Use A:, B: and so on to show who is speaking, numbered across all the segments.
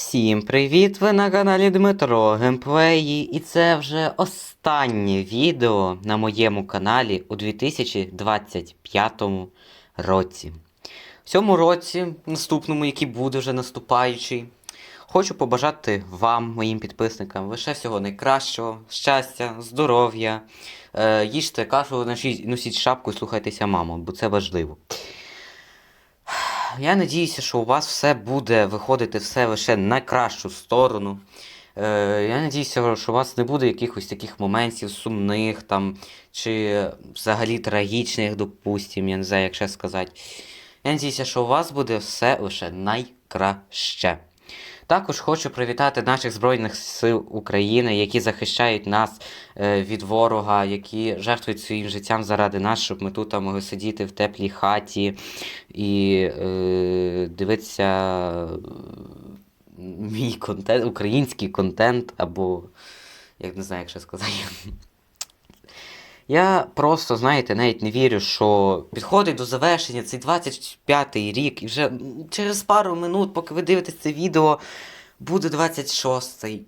A: Всім привіт! Ви на каналі Дмитро Геймплеї, і це вже останнє відео на моєму каналі у 2025 році. В цьому році, наступному, який буде вже наступаючий, хочу побажати вам, моїм підписникам, лише всього найкращого, щастя, здоров'я. Е, їжте кашу, носіть шапку і слухайтеся маму, бо це важливо. Я надіюся, що у вас все буде виходити все лише на кращу сторону. Е, я надіюся, що у вас не буде якихось таких моментів сумних там, чи взагалі трагічних, допустим, я не знаю, як ще сказати. Я надіюся, що у вас буде все лише найкраще. Також хочу привітати наших Збройних сил України, які захищають нас е, від ворога, які жертвують своїм життям заради нас, щоб ми тут могли сидіти в теплій хаті і е, дивитися мій контент, український контент, або як не знаю, як ще сказати. Я просто, знаєте, навіть не вірю, що підходить до завершення цей 25-й рік, і вже через пару минут, поки ви дивитесь це відео, буде 26-й.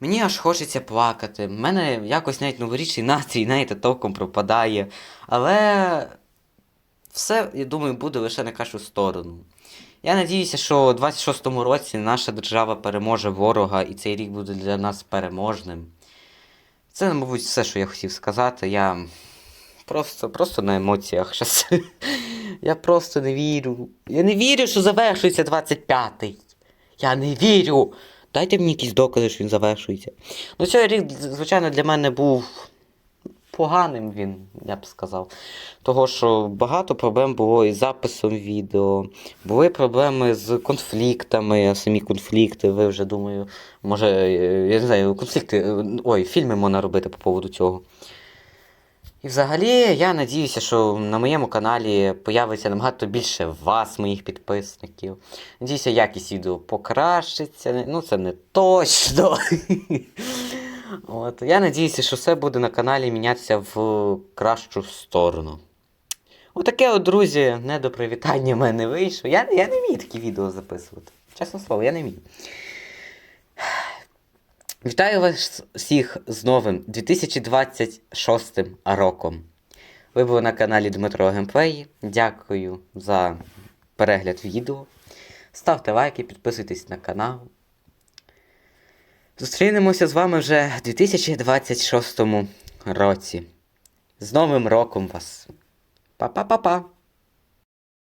A: Мені аж хочеться плакати. В мене якось навіть новорічний настрій, знаєте, толком пропадає. Але все, я думаю, буде лише на кращу сторону. Я надіюся, що у 26-му році наша держава переможе ворога, і цей рік буде для нас переможним. Це, мабуть, все, що я хотів сказати. Я просто, просто на емоціях щас. Я просто не вірю. Я не вірю, що завершується 25-й. Я не вірю. Дайте мені якісь докази, що він завершується. Ну, цей рік, звичайно, для мене був поганим він, я б сказав. Того, що багато проблем було із записом відео, були проблеми з конфліктами, самі конфлікти, ви вже думаю, може, е, я не знаю, конфлікти, е, ой, фільми можна робити по поводу цього. І взагалі, я надіюся, що на моєму каналі появиться набагато більше вас, моїх підписників. Надіюся, якість відео покращиться. Ну, це не точно. От. Я надіюся, що все буде на каналі мінятися в кращу сторону. Отаке от, друзі, недопривітання в мене вийшло. Я, я не вмію такі відео записувати. Чесне слово, я не вмію. Вітаю вас всіх з новим 2026 роком. Ви були на каналі Дмитро Геймплей. Дякую за перегляд відео. Ставте лайки, підписуйтесь на канал. Зустрінемося з вами вже в 2026 році. З Новим роком вас! Па-па-па-па!